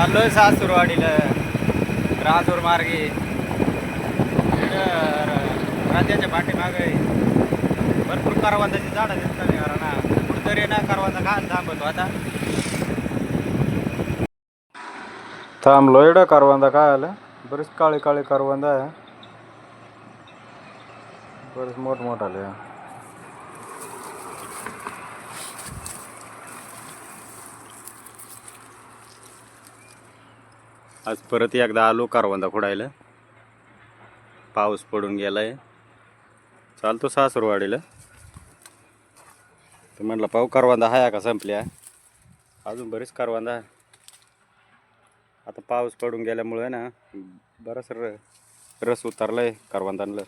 चाललोय सासूरवाडीला. राजूर मार्गे. राज्याच्या पाठीमागे. भरपूर करवंदाची झाडं दिसतात ना कुठतरी ना करवंदा खान थांबतो आता. थांबलो एवढं करवंदा काय आलं बरेच काळे काळे करवंदा आहे. बरेच मोठमोठाले आज परत एकदा आलो कारवंदा खोडायला. पाऊस पडून गेलाय. चालतो सासरवाडीला. तर म्हटलं पाहू कारवंदा आहे का संपल्या? अजून बरीच कारवंदा आहे. आता पाऊस पडून गेल्यामुळे ना बराच र रस उतरलाय करवंदांना.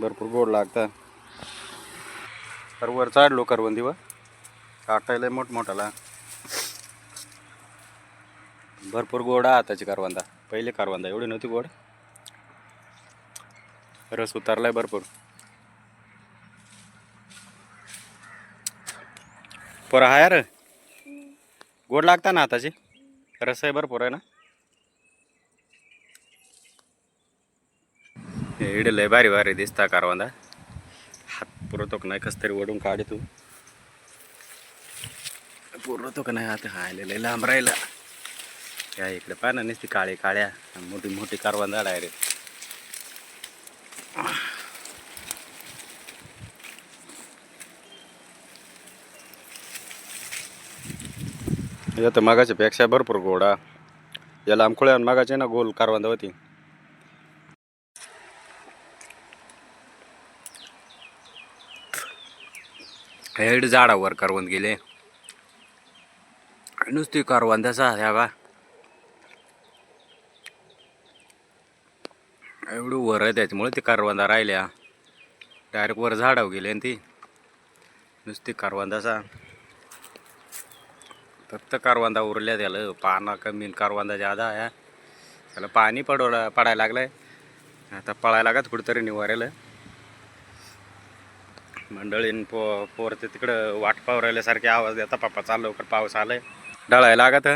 भरपूर गोड लागतं. तर वर चढलो करवंदीवर. काटायला मोठमोठाला. भरपूर गोड आहे आताची करवंदा. पहिले करवंदा एवढी नव्हती गोड. रस उतरलाय भरपूर. पोरं हाय यार गोड लागता ना आताची? रस आहे भरपूर आहे ना? हे इडे लय भारी भारी दिसता कारवंदा. हात पुरतो का नाही कस तरी ओढून काढे तू. पुरतो का नाही हात हायले लय लांब राहिला. या इकडे पाहा ना नुसती काळी काळ्या मोठी मोठी कारवान झाड आहे या तर मागाच्या पेक्षा भरपूर गोडा. या लांबखोळ्या मागाचे ना गोल कारवांदा होती. हेड झाडावर करवंद गेले. नुसती करवंदाचा ह्या बा एवढं वर आहे त्याच्यामुळे ती कारवांदा राहिल्या. डायरेक्ट वर झाडावर गेले आणि ती नुसती कारवांदाचा फक्त कारवांदा उरल्या त्याला. पाना कमी कारवांदा जादा आहे. त्याला पाणी पडवलं पडायला लागलंय. आता पळायला लागत कुठेतरी निवारेलं मंडळीन पो पोर ते तिकडं वाट पावरायल्यासारखे आवाज देता पप्पा चाललो लवकर पाऊस आलाय. डळायला लागत.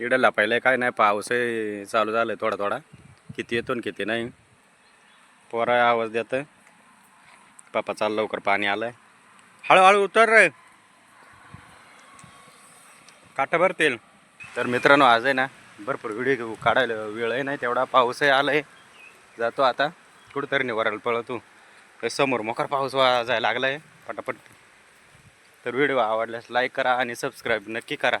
इकडं लपायला काय नाही पाऊसही चालू झालं थोडा थोडा. किती येतो आणि किती नाही. पोरा आवाज देत पापा चाल लवकर पाणी आलंय. हळूहळू उतर रे. काटा भरतील. तर मित्रांनो आज आहे ना भरपूर व्हिडिओ काढायला वेळ आहे नाही तेवढा पाऊसही आलाय. जातो आता कुठंतरी निवारायला पळतो. तर समोर मोकार पाऊस वाजायला लागलाय पटापट. तर व्हिडिओ आवडल्यास लाईक करा आणि सबस्क्राईब नक्की करा.